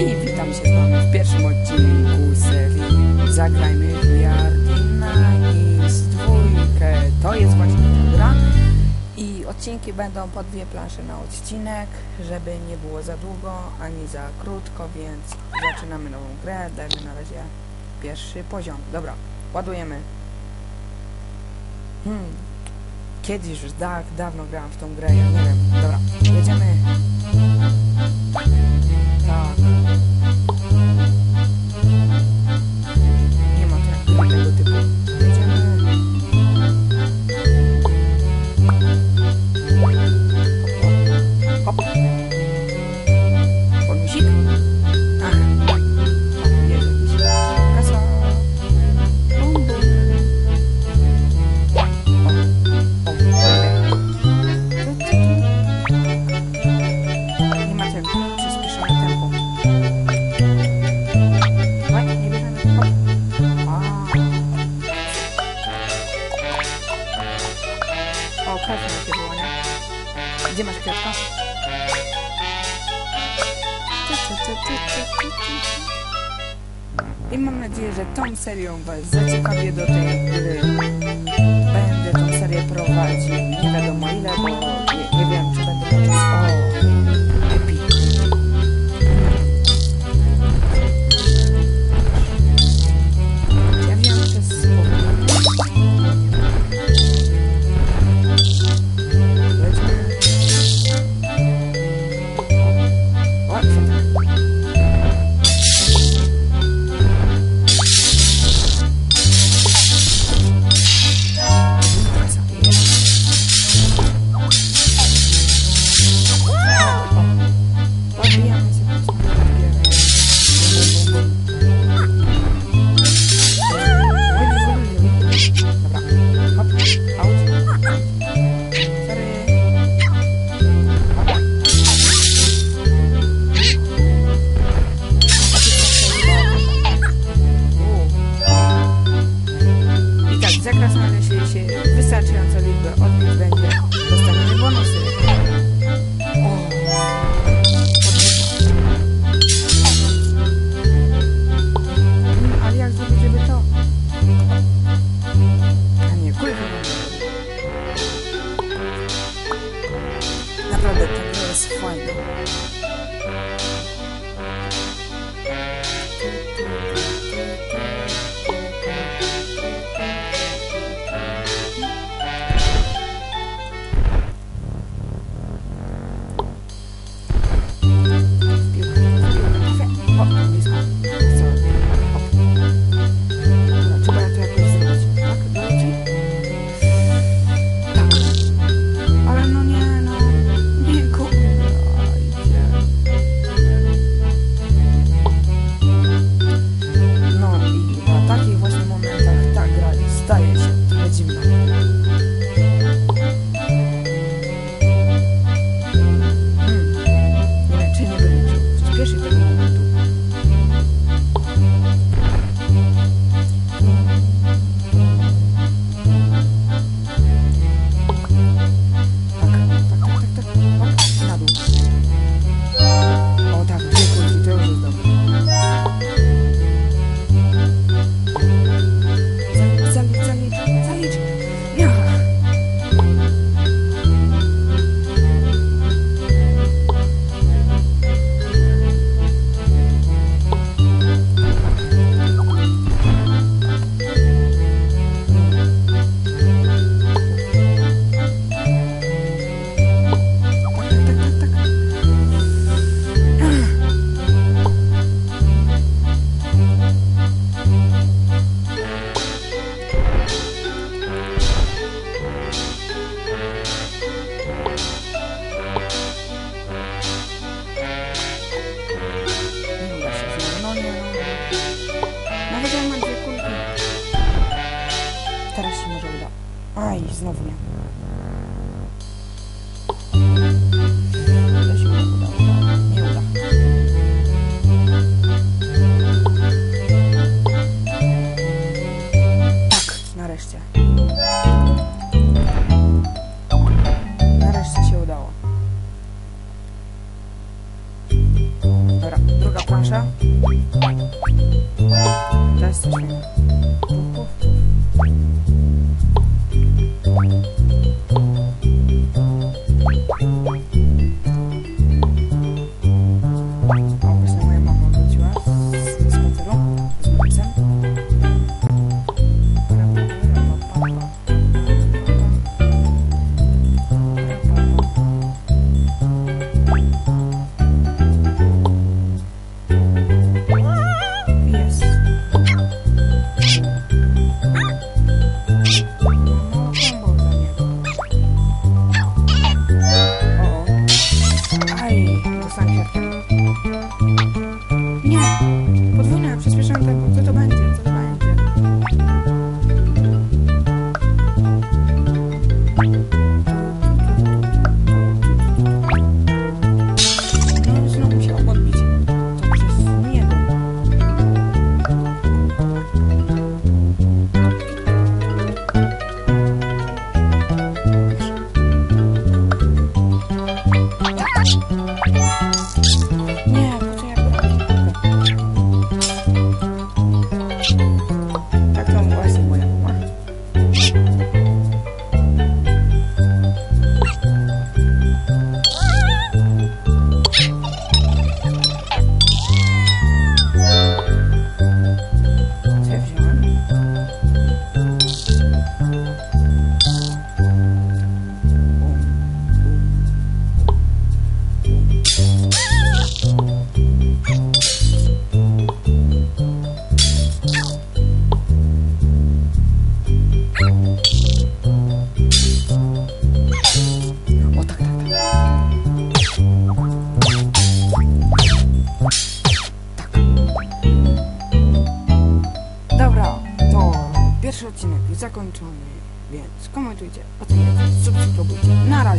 I witam się z wami w pierwszym odcinku serii Zagrajmy w Yardinais dwójkę. To jest właśnie ta gra. I odcinki będą po dwie plansze na odcinek, żeby nie było za długo ani za krótko, więc zaczynamy nową grę. Dajmy na razie pierwszy poziom. Dobra, ładujemy. Hmm. Kiedyś już tak dawno grałem w tą grę, ja nie wiem. Dobra, jedziemy. Kwiatka na było, nie? Gdzie masz tu. I mam nadzieję, że tą serią Was zaciekawię do tej. Naprawdę, ta gra Znowu nie. Się. Tak. Nareszcie się fajnego. Puf, puf, puf. Bye. Zakończony, więc komentujcie, oceniajcie, subskrybujcie. Na razie.